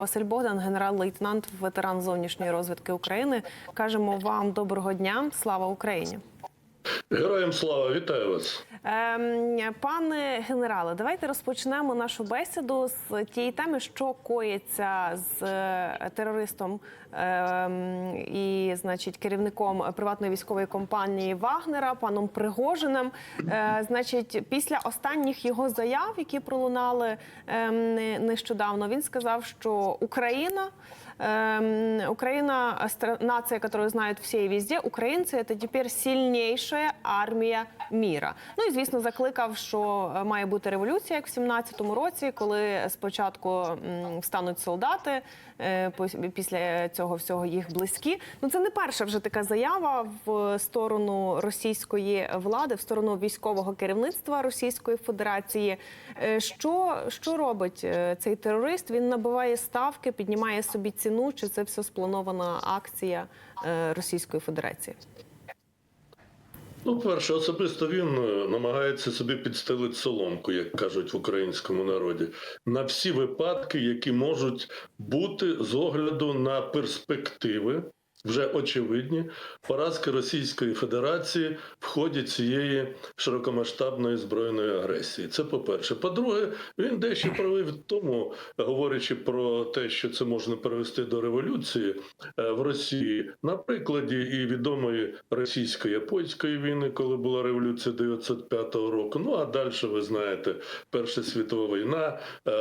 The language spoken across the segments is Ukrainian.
Василь Богдан, генерал-лейтенант, ветеран зовнішньої розвідки України. Кажемо вам доброго дня. Слава Україні. Героям слава, вітаю вас. Ем, пане генерале, давайте розпочнемо нашу бесіду з тієї теми, що коїться з е, терористом і, значить, керівником приватної військової компанії Вагнера, паном Пригожиним. Е, значить, після останніх його заяв, які пролунали ем, не- нещодавно, він сказав, що Україна. Эм, Украина, стра- нация, которую знают все и везде, украинцы это тепер сильнейшая армія міра. Ну і звісно, закликав, що е, має бути революція, як в 17-му році, коли спочатку м, встануть солдати, е, пос- після цього всього їх близькі. Ну це не перша вже така заява в сторону російської влади, в сторону військового керівництва Російської Федерації. Е, Що, що робить е, цей терорист? Він набиває ставки, піднімає собі ціну. Чи це все спланована акція е, Російської Федерації? Ну, перше, особисто він е, намагається собі підстелити соломку, як кажуть в українському народі, на всі випадки, які можуть бути з огляду на перспективи. Вже очевидні поразки Російської Федерації в ході цієї широкомасштабної збройної агресії. Це по-перше. По-друге, він дещо правий в тому, говорячи про те, що це можна привести до революції е, в Росії, на прикладі і відомої російсько-японської війни, коли була революція 905 року. Ну а далі ви знаєте, Перша світова війна, е,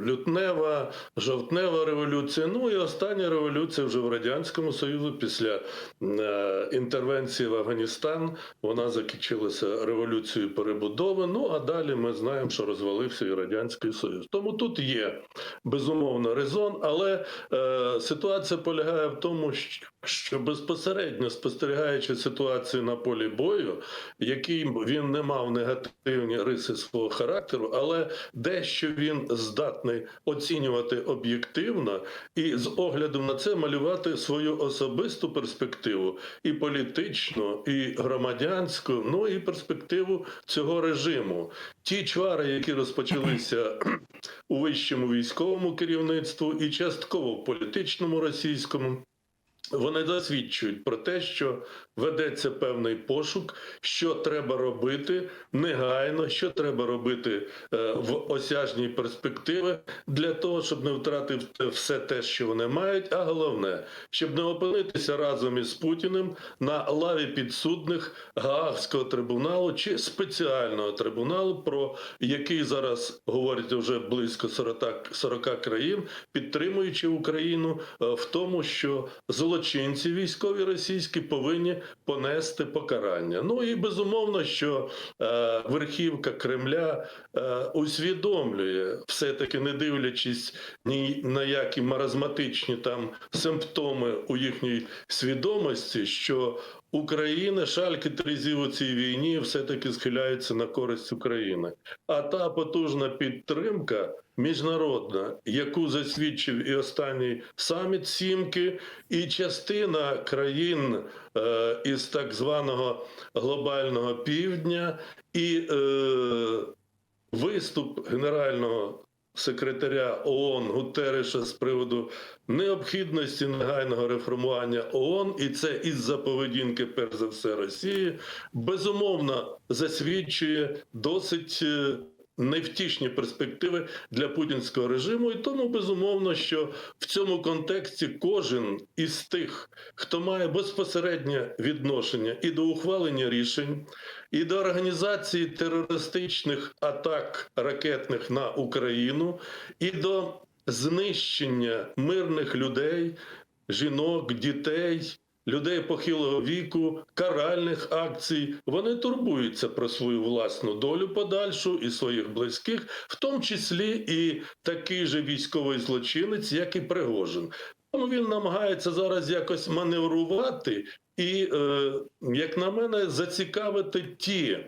лютнева, жовтнева революція. Ну і остання революція вже в радянському Союзі після е, інтервенції в Афганістан. Вона закінчилася революцією перебудови. Ну а далі ми знаємо, що розвалився і радянський союз. Тому тут є безумовно резон, але е, ситуація полягає в тому, що безпосередньо спостерігаючи ситуацію на полі бою, який він не мав негативні риси свого характеру, але дещо він здатний оцінювати об'єктивно і з огляду на це малювати свою особисту перспективу і політичну, і громадянську, ну і перспективу цього режиму. Ті чвари, які розпочалися у вищому військовому керівництву і частково в політичному російському. Вони засвідчують про те, що ведеться певний пошук, що треба робити негайно, що треба робити е, в осяжній перспективи для того, щоб не втратити все те, що вони мають. А головне, щоб не опинитися разом із Путіним на лаві підсудних Гаагського трибуналу чи спеціального трибуналу, про який зараз говорять вже близько 40, 40 країн, підтримуючи Україну е, в тому, що злочинці військові російські повинні понести покарання. Ну і безумовно, що е, верхівка Кремля е, усвідомлює, все таки не дивлячись ні на які маразматичні там симптоми у їхній свідомості, що Україна шальки тризів у цій війні все-таки схиляються на користь України. А та потужна підтримка міжнародна, яку засвідчив і останній саміт Сімки, і частина країн е, із так званого глобального півдня, і е, виступ генерального секретаря ООН Гутереша з приводу необхідності негайного реформування ООН, і це із-за поведінки, перш за все, Росії, безумовно засвідчує досить. Невтішні перспективи для путінського режиму, і тому безумовно, що в цьому контексті кожен із тих, хто має безпосереднє відношення і до ухвалення рішень, і до організації терористичних атак ракетних на Україну, і до знищення мирних людей, жінок, дітей. Людей похилого віку, каральних акцій, вони турбуються про свою власну долю подальшу і своїх близьких, в тому числі і такий же військовий злочинець, як і Пригожин. Тому він намагається зараз якось маневрувати і, е, як на мене, зацікавити ті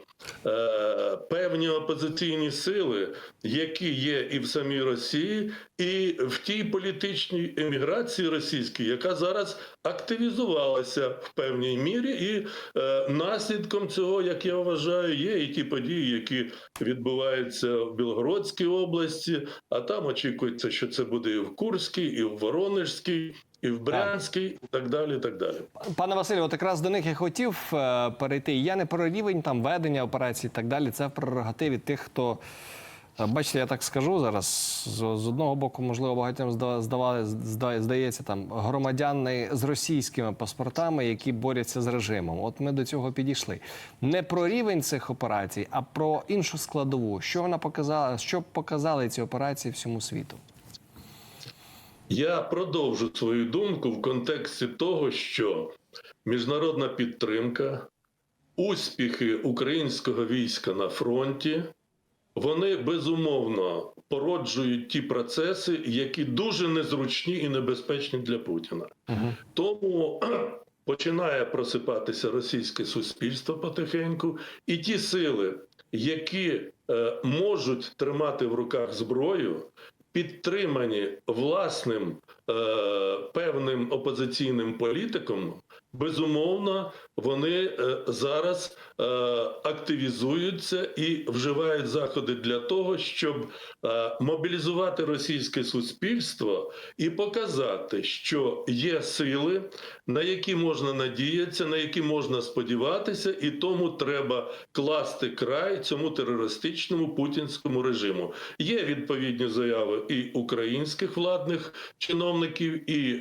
е, певні опозиційні сили, які є і в самій Росії, і в тій політичній еміграції російській, яка зараз активізувалася в певній мірі, і е, наслідком цього, як я вважаю, є і ті події, які відбуваються в Білгородській області, а там очікується, що це буде і в Курській, і в Воронежській, і в Брянській, і так далі. І так далі. Пане Василю, от якраз до них я хотів е, перейти. Я не про рівень там ведення операцій і так далі. Це в прерогативі тих, хто. е, Бачите, я так скажу зараз. З, одного боку, можливо, багатьом зда- здавали, зда- здається, там громадяни з російськими паспортами, які борються з режимом. От ми до цього підійшли. Не про рівень цих операцій, а про іншу складову. Що вона показала, що показали ці операції всьому світу? Я продовжу свою думку в контексті того, що міжнародна підтримка, успіхи українського війська на фронті, вони безумовно породжують ті процеси, які дуже незручні і небезпечні для Путіна. Тому починає просипатися російське суспільство потихеньку, і ті сили, які е, можуть тримати в руках зброю, підтримані власним е, певним опозиційним політиком, безумовно, вони е, зараз е, активізуються і вживають заходи для того, щоб е, мобілізувати російське суспільство і показати, що є сили, на які можна надіятися, на які можна сподіватися, і тому треба класти край цьому терористичному путінському режиму. Є відповідні заяви і українських владних чиновників, і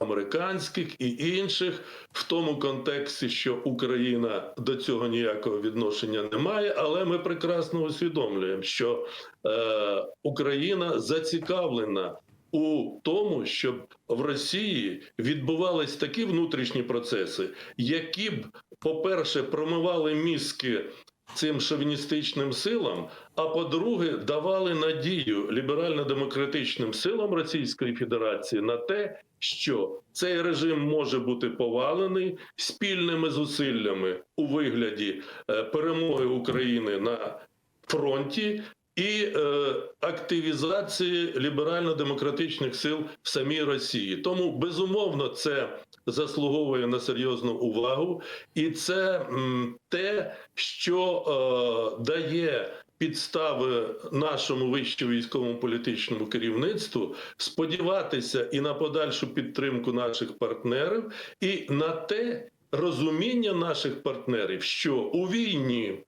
американських, і інших в тому контексті, що Україна до цього ніякого відношення не має, але ми прекрасно усвідомлюємо, що е, Україна зацікавлена. У тому, щоб в Росії відбувались такі внутрішні процеси, які б, по-перше, промивали мізки цим шовіністичним силам, а по-друге, давали надію ліберально-демократичним силам Російської Федерації на те, що цей режим може бути повалений спільними зусиллями у вигляді е, перемоги України на фронті. І е, активізації ліберально-демократичних сил в самій Росії, тому безумовно це заслуговує на серйозну увагу, і це м, те, що е, дає підстави нашому вищому військовому політичному керівництву сподіватися і на подальшу підтримку наших партнерів, і на те розуміння наших партнерів, що у війні.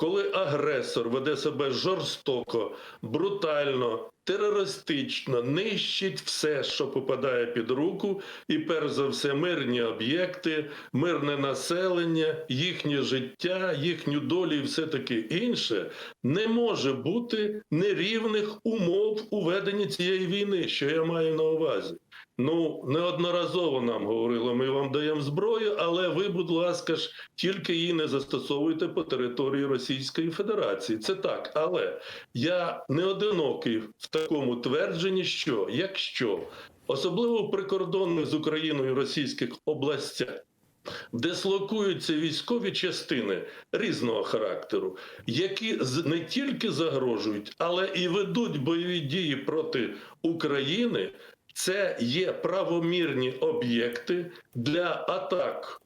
Коли агресор веде себе жорстоко, брутально, терористично, нищить все, що попадає під руку, і перш за все мирні об'єкти, мирне населення, їхнє життя, їхню долю і все таке інше, не може бути нерівних умов у веденні цієї війни, що я маю на увазі. Ну, неодноразово нам говорили, ми вам даємо зброю, але ви, будь ласка ж, тільки її не застосовуйте по території Російської Федерації. Це так. Але я не одинокий в такому твердженні, що якщо особливо в прикордонних з Україною російських областях. Дислокуються військові частини різного характеру, які не тільки загрожують, але і ведуть бойові дії проти України. Це є правомірні об'єкти для атак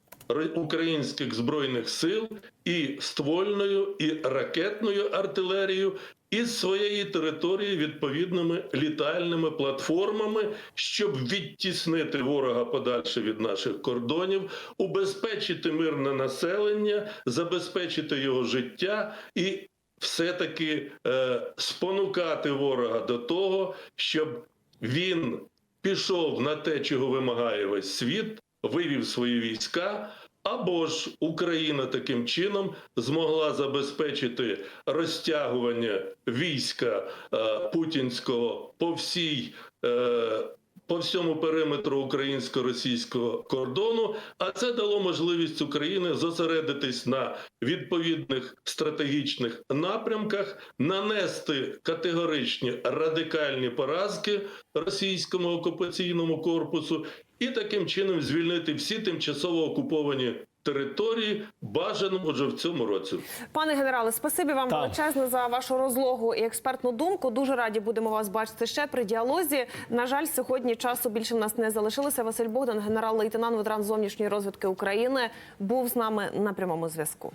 українських збройних сил і ствольною, і ракетною артилерією із своєї території відповідними літальними платформами, щоб відтіснити ворога подальше від наших кордонів, убезпечити мирне населення, забезпечити його життя і все-таки е, спонукати ворога до того, щоб він пішов на те, чого вимагає весь світ, вивів свої війська. Або ж Україна таким чином змогла забезпечити розтягування війська е, путінського по всій. Е, по всьому периметру українсько-російського кордону, а це дало можливість України зосередитись на відповідних стратегічних напрямках, нанести категоричні радикальні поразки російському окупаційному корпусу і таким чином звільнити всі тимчасово окуповані території бажано вже в цьому році. Пане генерале, спасибі вам Так. величезно за вашу розлогу і експертну думку. Дуже раді будемо вас бачити ще при діалозі. На жаль, сьогодні часу більше в нас не залишилося. Василь Богдан, генерал-лейтенант ветеран зовнішньої розвідки України, був з нами на прямому зв'язку.